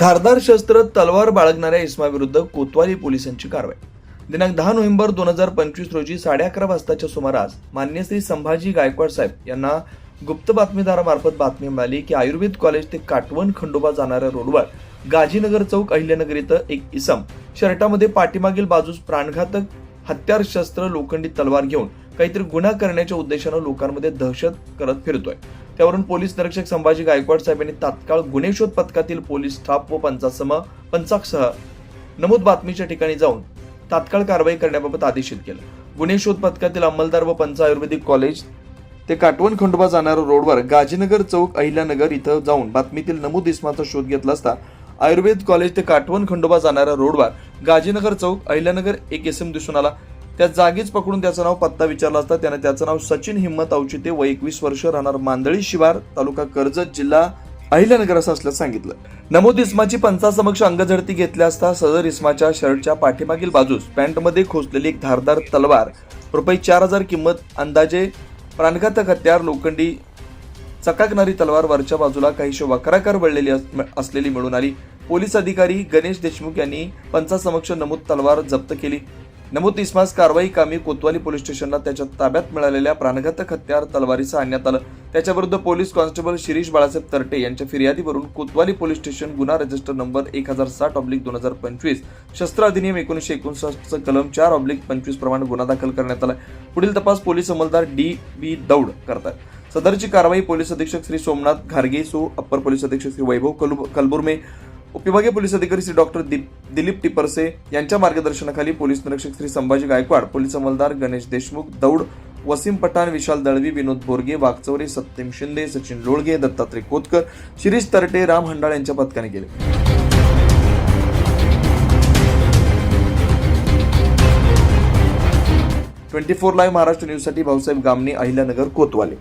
धारदार शस्त्र तलवार बाळगणाऱ्या इस्माविरुद्ध कोतवाली पोलिसांची कारवाई. दिनांक दहा नोव्हेंबर दोन हजार पंचवीस रोजी साडे अकरा वाजताच्या सुमारास मान्य श्री संभाजी गायकवाड साहेब यांना गुप्त बातमीदारामार्फत बातमी मिळाली की आयुर्वेद कॉलेज ते काटवण खंडोबा जाणाऱ्या रोडवर गाजीनगर चौक अहिल्यानगर इथं एक इसम शर्टामध्ये पाठीमागील बाजूस प्राणघातक हत्यार शस्त्र लोखंडी तलवार घेऊन काहीतरी गुन्हा करण्याच्या उद्देशानं लोकांमध्ये दहशत करत फिरतोय. त्यावरून पोलीस निरीक्षक संभाजी गायकवाड साहेब यांनी तात्काळ गुन्हे शोध पथकातील पोलीस स्टाफ व पंचासम पंचाकसह नमूद बातमीच्या ठिकाणी जाऊन तात्काळ कारवाई करण्याबाबत आदेशित केलं. गुन्हे शोध पथकातील अंमलदार व पंच आयुर्वेदिक कॉलेज ते काटवण खंडोबा जाणाऱ्या रोडवर गाजीनगर चौक अहिल्यानगर इथं जाऊन बातमीतील नमूद इस्माचा शोध घेतला असता आयुर्वेद कॉलेज ते काटवण खंडोबा जाणाऱ्या रोडवर गाजीनगर चौक अहिल्यानगर एक इसम दिसून आला. त्या जागीच पकडून त्याचं नाव पत्ता विचारला असता. त्याने त्याचं नाव सचिन हिम्मत औचिते व एकवीस वर्ष राहणार मांदळी शिवार तालुका कर्जत जिल्हा अहिल्यानगर असं असल्याचं सांगितलं. नमूद इस्माची पंचासमक्ष अंगझडती घेतल्या असता सदर इस्माच्या शर्टच्या पाठीमागील बाजूस पॅन्टमध्ये खोचलेली एक धारदार तलवार. रुपये चार हजार किंमत अंदाजे प्राणघातक हत्यार लोखंडी चकाकणारी तलवार वरच्या बाजूला काहीशी वक्राकार वळलेली अस- असलेली मिळून आली. पोलीस अधिकारी गणेश देशमुख यांनी पंचासमक्ष नमूद तलवार जप्त केली. नमूद इस्मास कारवाई कामी कोतवाली पोलीस स्टेशनला त्याच्या ताब्यात मिळालेल्या प्राणघातक हत्यार तलवारीचं आणण्यात आलं. त्याच्याविरुद्ध पोलीस कॉन्स्टेबल शिरीष बाळासाहेब तरटे यांच्या फिर्यादीवरून कोतवाली पोलीस स्टेशन गुन्हा रजिस्टर नंबर एक हजार साठ ऑब्लिक दोन हजार पंचवीस शस्त्र अधिनियम एकोणीशे एकोणसाठचं कलम चार ऑब्लिक पंचवीस प्रमाणे गुन्हा दाखल करण्यात आला. पुढील तपास पोलीस अंमलदार डी बी दौड करतात. सदरची कारवाई पोलीस अधीक्षक श्री सोमनाथ घारगे सो अप्पर पोलीस अधीक्षक श्री वैभव कलु- कलबुर्मे उपविभागीय पोलीस अधिकारी श्री डॉक्टर दीप दिलीप टिपरसे यांच्या मार्गदर्शनाखाली पोलीस निरीक्षक श्री संभाजी गायकवाड पोलीस अंमलदार गणेश देशमुख दौड वसीम पठाण विशाल दळवी विनोद बोरगे वागचौरे सत्यम शिंदे सचिन लोळगे दत्तात्रय कोतकर शिरीष तरटे राम हंडाळ यांच्या पथकाने केले. ट्वेंटी फोर लाईव्ह महाराष्ट्र न्यूजसाठी भाऊसाहेब गामणे अहिल्यानगर कोतवाले.